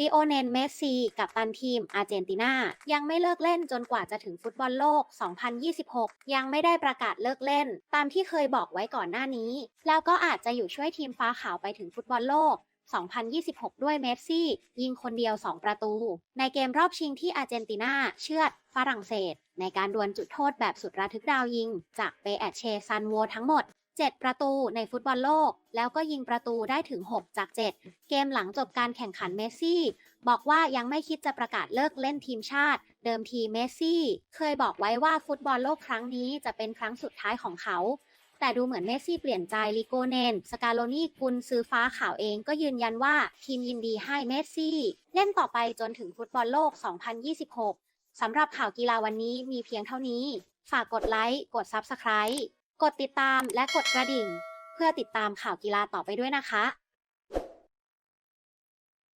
ลีโอเนลเมสซีกับตันทีมอาร์เจนตินายังไม่เลิกเล่นจนกว่าจะถึงฟุตบอลโลก 2026 ยังไม่ได้ประกาศเลิกเล่น ตามที่เคยบอกไว้ก่อนหน้านี้ แล้วก็อาจจะอยู่ช่วยทีมฟ้าขาวไปถึงฟุตบอลโลก 2026 ด้วยเมสซี่ ยิงคนเดียว 2 ประตู ในเกมรอบชิงที่อาร์เจนตินาเชือดฝรั่งเศส ในการดวลจุดโทษแบบสุดระทึกดาวยิง จากเปแอเชซันโวทั้งหมด 7 ประตูในฟุตบอลโลก แล้วก็ยิงประตูได้ถึง 6 จาก 7 เกมหลังจบการแข่งขันเมสซี่ บอกว่ายังไม่คิดจะประกาศเลิกเล่นทีมชาติ เดิมทีเมสซี่ เคยบอกไว้ว่าฟุตบอลโลกครั้งนี้จะเป็นครั้งสุดท้ายของเขา แต่ดูเหมือนเมสซี่เปลี่ยนใจลิโกเนน สกาโลนี่กุนซื้อฟ้าข่าวเองก็ยืนยันว่าทีมยินดีให้เมสซี่ เล่นต่อไปจนถึงฟุตบอลโลก 2026สำหรับข่าวกีฬาวันนี้มีเพียงเท่านี้ ฝากกดไลค์ กด Subscribe กดติดตามและกดกระดิ่ง เพื่อติดตามข่าวกีฬาต่อไปด้วยนะคะ